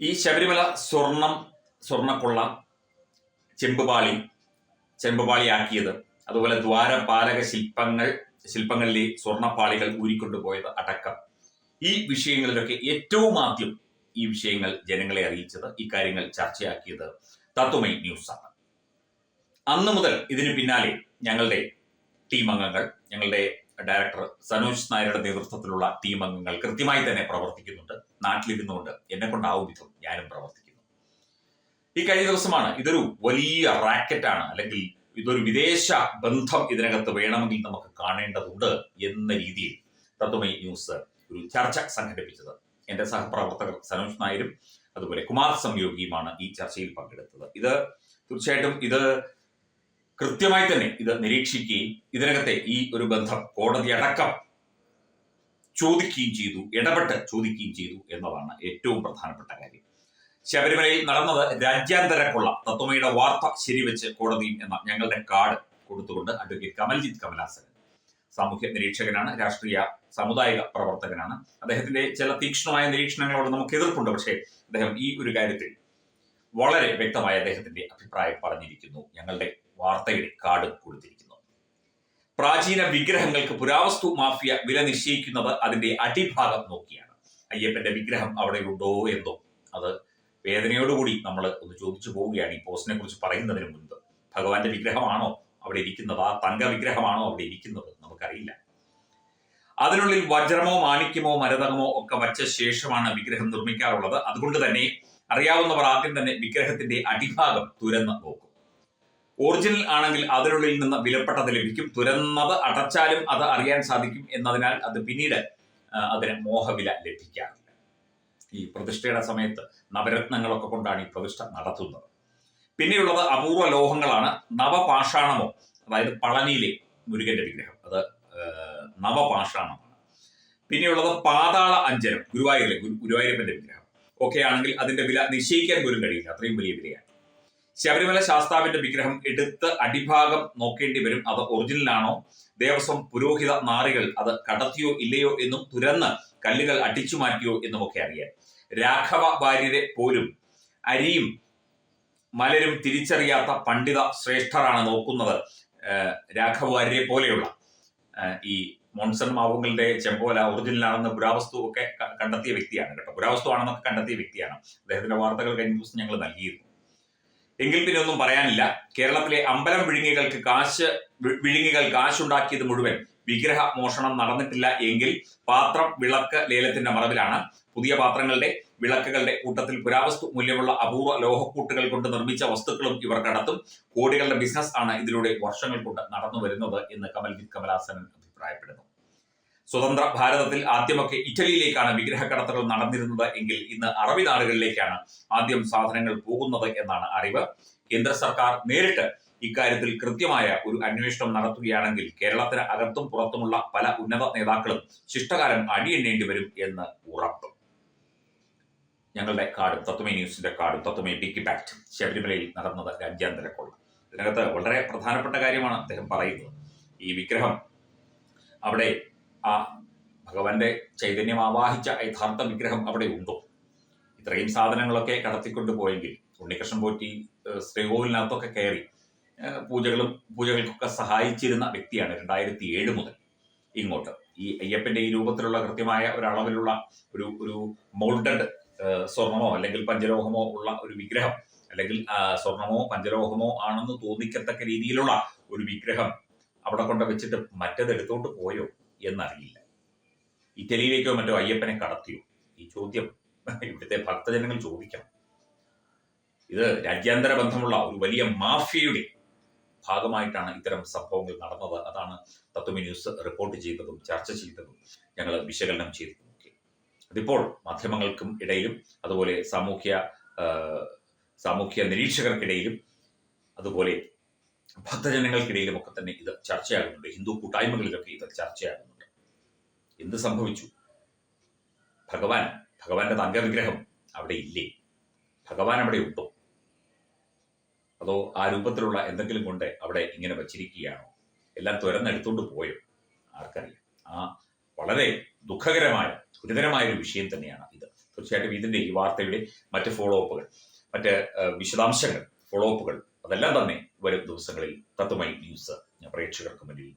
ഈ ശബരിമല സ്വർണം സ്വർണക്കൊള്ള ചെമ്പുപാളി ചെമ്പുപാളിയാക്കിയത്. അതുപോലെ ദ്വാരപാലക ശില്പങ്ങൾ ശില്പങ്ങളിലെ സ്വർണപ്പാളികൾ ഊരിക്കൊണ്ടുപോയത് അടക്കം. ഈ വിഷയങ്ങളിലൊക്കെ ഏറ്റവും ആദ്യം ഈ വിഷയങ്ങൾ ജനങ്ങളെ അറിയിച്ചത് ഇക്കാര്യങ്ങൾ ചർച്ചയാക്കിയത് തത്വമൈ ന്യൂസാണ്. അന്ന് മുതൽ ഇതിന് പിന്നാലെ ഞങ്ങളുടെ ടീം അംഗങ്ങൾ ഞങ്ങളുടെ ഡയറക്ടർ സനോജ് നായരുടെ നേതൃത്വത്തിലുള്ള ടീം അംഗങ്ങൾ കൃത്യമായി തന്നെ പ്രവർത്തിക്കുന്നുണ്ട്. നാട്ടിലിരുന്നുകൊണ്ട് എന്നെ കൊണ്ടാവും വിധം ഞാനും പ്രവർത്തിക്കുന്നു. ഈ കഴിഞ്ഞ ദിവസമാണ് ഇതൊരു വലിയ റാക്കറ്റാണ് അല്ലെങ്കിൽ ഇതൊരു വിദേശ ബന്ധം ഇതിനകത്ത് വേണമെങ്കിൽ നമുക്ക് കാണേണ്ടതുണ്ട് എന്ന രീതിയിൽ തത്വമൈ ന്യൂസ് ഒരു ചർച്ച സംഘടിപ്പിച്ചത്. എന്റെ സഹപ്രവർത്തകർ സനോജ് നായരും അതുപോലെ കുമാർ സംയോഗിയുമാണ് ഈ ചർച്ചയിൽ പങ്കെടുത്തത്. ഇത് തീർച്ചയായിട്ടും ഇത് കൃത്യമായി തന്നെ ഇത് നിരീക്ഷിക്കുകയും ഇതിനകത്തെ ഈ ഒരു ബന്ധം കോടതി അടക്കം ചോദിക്കുകയും ചെയ്തു ഇടപെട്ട് ചോദിക്കുകയും ചെയ്തു എന്നതാണ് ഏറ്റവും പ്രധാനപ്പെട്ട കാര്യം. ശബരിമലയിൽ നടന്നത് രാജ്യാന്തര കൊള്ള തത്വമയുടെ വാർത്ത ശരിവെച്ച് കോടതിയും എന്ന ഞങ്ങളുടെ കാർഡ് കൊടുത്തുകൊണ്ട് അഡ്വക്കേറ്റ് കമൽജിത്ത് കമലാസൻ സാമൂഹ്യ നിരീക്ഷകനാണ് രാഷ്ട്രീയ സമുദായിക പ്രവർത്തകനാണ്. അദ്ദേഹത്തിന്റെ ചില തീക്ഷ്ണമായ നിരീക്ഷണങ്ങളോട് നമുക്ക് എതിർപ്പുണ്ട്. പക്ഷേ അദ്ദേഹം ഈ ഒരു കാര്യത്തിൽ വളരെ വ്യക്തമായ അദ്ദേഹത്തിന്റെ അഭിപ്രായം പറഞ്ഞിരിക്കുന്നു. ഞങ്ങളുടെ വാർത്തയുടെ കാട് കൊടുത്തിരിക്കുന്നു പ്രാചീന വിഗ്രഹങ്ങൾക്ക് പുരാവസ്തു മാഫിയ വില നിശ്ചയിക്കുന്നത് അതിന്റെ അടിഭാഗം നോക്കിയാണ്. അയ്യപ്പന്റെ വിഗ്രഹം അവിടെ ഉണ്ടോ എന്തോ? അത് വേദനയോടുകൂടി നമ്മൾ ഒന്ന് ചോദിച്ചു പോവുകയാണ്. ഈ പോസ്റ്റിനെ കുറിച്ച് പറയുന്നതിന് മുൻപ് ഭഗവാന്റെ വിഗ്രഹമാണോ അവിടെ ഇരിക്കുന്നത്? ആ തങ്ക വിഗ്രഹമാണോ അവിടെ ഇരിക്കുന്നത്? നമുക്കറിയില്ല. അതിനുള്ളിൽ വജ്രമോ മാണിക്യമോ മരതകമോ ഒക്കെ വച്ച ശേഷമാണ് വിഗ്രഹം നിർമ്മിക്കാറുള്ളത്. അതുകൊണ്ട് തന്നെ അറിയാവുന്നവർ ആദ്യം തന്നെ വിഗ്രഹത്തിന്റെ അടിഭാഗം തുരന്ന് നോക്കും. ഒറിജിനൽ ആണെങ്കിൽ അതിനുള്ളിൽ നിന്ന് വിലപ്പെട്ടത് ലഭിക്കും. തുരന്നത് അടച്ചാലും അത് അറിയാൻ സാധിക്കും എന്നതിനാൽ അത് പിന്നീട് അതിന് മോഹവില ലഭിക്കാറില്ല. ഈ പ്രതിഷ്ഠയുടെ സമയത്ത് നവരത്നങ്ങളൊക്കെ കൊണ്ടാണ് ഈ പ്രതിഷ്ഠ നടത്തുന്നത്. പിന്നെയുള്ളത് അപൂർവ ലോഹങ്ങളാണ്. നവപാഷാണമോ? അതായത് പളനിയിലെ മുരുകന്റെ വിഗ്രഹം. അത് നവപാഷാണമാണ്. പിന്നെയുള്ളത് പാതാള അഞ്ജനം ഗുരുവായൂരിലെ ഗുരു- ഗുരുവായൂരപ്പന്റെ വിഗ്രഹം. ഒക്കെ ആണെങ്കിൽ അതിന്റെ വില നിശ്ചയിക്കാൻ പോലും കഴിയില്ല. അത്രയും വലിയ വിലയാണ്. ശബരിമല ശാസ്താവിന്റെ വിഗ്രഹം എടുത്ത് അടിഭാഗം നോക്കേണ്ടി വരും. അത് ഒറിജിനലാണോ? ദേവസ്വം പുരോഹിത നാറികൾ അത് കടത്തിയോ ഇല്ലയോ എന്നും തുരന്ന് കല്ലുകൾ അടിച്ചു മാറ്റിയോ എന്നുമൊക്കെ അറിയാം രാഘവ വാര്യരെ പോലും അരിയും മലരും തിരിച്ചറിയാത്ത പണ്ഡിത ശ്രേഷ്ഠരാണ് നോക്കുന്നത് രാഘവ വാര്യരെ പോലെയുള്ള. ഈ മോൺസൺ മാവുകളുടെ ചെമ്പോല ഒറിജിനലാണെന്ന് പുരാവസ്തു ഒക്കെ കണ്ടെത്തിയ വ്യക്തിയാണ് കേട്ടോ. പുരാവസ്തു ആണെന്നൊക്കെ കണ്ടെത്തിയ വ്യക്തിയാണ്. അദ്ദേഹത്തിന്റെ വാർത്തകൾ കഴിഞ്ഞ ദിവസം ഞങ്ങൾ നൽകിയിരുന്നു. എങ്കിൽ പിന്നെ ഒന്നും പറയാനില്ല. കേരളത്തിലെ അമ്പലം വിഴുങ്ങികൾക്ക് കാശ് വിഴുങ്ങികൾ കാശുണ്ടാക്കിയത് മുഴുവൻ വിഗ്രഹ മോഷണം നടന്നിട്ടില്ല എങ്കിൽ പാത്രം വിളക്ക് ലേലത്തിന്റെ മറവിലാണ്. പുതിയ പാത്രങ്ങളുടെ വിളക്കുകളുടെ കൂട്ടത്തിൽ പുരാവസ്തു മൂല്യമുള്ള അപൂർവ ലോഹക്കൂട്ടുകൾ കൊണ്ട് നിർമ്മിച്ച വസ്തുക്കളും ഇവർ കടത്തും. കോടികളുടെ ബിസിനസ് ആണ് ഇതിലൂടെ വർഷങ്ങൾ കൊണ്ട് നടന്നു വരുന്നത് എന്ന് കമൽജിത് കമലാസനൻ അഭിപ്രായപ്പെടുന്നു. സ്വതന്ത്ര ഭാരതത്തിൽ ആദ്യമൊക്കെ ഇറ്റലിയിലേക്കാണ് വിഗ്രഹക്കടത്തുകൾ നടന്നിരുന്നത് എങ്കിൽ ഇന്ന് അറബി നാടുകളിലേക്കാണ് ആദ്യം സാധനങ്ങൾ പോകുന്നത് എന്നാണ് അറിവ്. കേന്ദ്ര സർക്കാർ നേരിട്ട് ഇക്കാര്യത്തിൽ കൃത്യമായ ഒരു അന്വേഷണം നടത്തുകയാണെങ്കിൽ കേരളത്തിന് അകത്തും പുറത്തുമുള്ള പല ഉന്നത നേതാക്കളും ശിഷ്ടകാലം അടിയെണ്ണേണ്ടി വരും എന്ന് ഉറപ്പ്. ഞങ്ങളുടെ കാർഡും തത്വമേ ന്യൂസിന്റെ കാർഡും തത്വമേ ഡിക്കി പാക്ട് ശബരിമലയിൽ നടന്നത് രാജ്യാന്തര കൊള്ള ഇതിനകത്ത് വളരെ പ്രധാനപ്പെട്ട കാര്യമാണ് അദ്ദേഹം പറയുന്നത്. ഈ വിഗ്രഹം അവിടെ ആ ഭഗവാന്റെ ചൈതന്യം ആവാഹിച്ച യഥാർത്ഥ വിഗ്രഹം അവിടെ ഉണ്ടോ? ഇത്രയും സാധനങ്ങളൊക്കെ കടത്തിക്കൊണ്ട് പോയെങ്കിൽ ഉണ്ണികൃഷ്ണൻ പോറ്റി ശ്രീകോവിലിനകത്തൊക്കെ കയറി പൂജകളും പൂജകൾക്കൊക്കെ സഹായിച്ചിരുന്ന വ്യക്തിയാണ് രണ്ടായിരത്തി ഏഴ് മുതൽ ഇങ്ങോട്ട്. ഈ അയ്യപ്പന്റെ ഈ രൂപത്തിലുള്ള കൃത്യമായ ഒരളവിലുള്ള ഒരു ഒരു മോൾഡഡ് സ്വർണമോ അല്ലെങ്കിൽ പഞ്ചലോഹമോ ഉള്ള ഒരു വിഗ്രഹം അല്ലെങ്കിൽ സ്വർണമോ പഞ്ചലോഹമോ ആണെന്ന് തോന്നിക്കത്തക്ക രീതിയിലുള്ള ഒരു വിഗ്രഹം അവിടെ കൊണ്ട് വെച്ചിട്ട് മറ്റത് എടുത്തോണ്ട് പോയോ? എന്നറിയില്ല. ഇറ്റലിയിലേക്കോ മറ്റോ അയ്യപ്പനെ കടത്തിയോ? ഈ ചോദ്യം ഇവിടുത്തെ ഭക്തജനങ്ങൾ ചോദിക്കണം. ഇത് രാജ്യാന്തര ബന്ധമുള്ള ഒരു വലിയ മാഫിയയുടെ ഭാഗമായിട്ടാണ് ഇത്തരം സംഭവങ്ങൾ നടന്നത്. അതാണ് തത്വമി ന്യൂസ് റിപ്പോർട്ട് ചെയ്തതും ചർച്ച ചെയ്തതും ഞങ്ങൾ വിശകലനം ചെയ്തതും ഒക്കെ അതിപ്പോൾ മാധ്യമങ്ങൾക്കും ഇടയിലും അതുപോലെ സാമൂഹ്യ സാമൂഹ്യ നിരീക്ഷകർക്കിടയിലും അതുപോലെ ഭക്തജനങ്ങൾക്കിടയിലും ഒക്കെ തന്നെ ഇത് ചർച്ചയാകുന്നുണ്ട്. ഹിന്ദു കൂട്ടായ്മകളിലൊക്കെ ഇത് ചർച്ചയാകുന്നുണ്ട്. എന്ത് സംഭവിച്ചു? ഭഗവാൻ ഭഗവാന്റെ തങ്കവിഗ്രഹം അവിടെ ഇല്ലേ? ഭഗവാൻ അവിടെ ഉണ്ടോ? അതോ ആ രൂപത്തിലുള്ള എന്തെങ്കിലും കൊണ്ട് അവിടെ ഇങ്ങനെ വച്ചിരിക്കുകയാണോ? എല്ലാം തുരന്നെടുത്തോണ്ട് പോയോ? ആർക്കറിയാം. ആ വളരെ ദുഃഖകരമായ ഗുരുതരമായ ഒരു വിഷയം തന്നെയാണ് ഇത്. തീർച്ചയായിട്ടും ഇതിന്റെ ഈ വാർത്തയുടെ മറ്റ് ഫോളോ അപ്പുകൾ മറ്റ് വിശദാംശങ്ങൾ ഫോളോ അപ്പുകൾ അതെല്ലാം തന്നെ വരും ദിവസങ്ങളിൽ തത്വമൈ ന്യൂസ് പ്രേക്ഷകർക്ക് മുന്നിൽ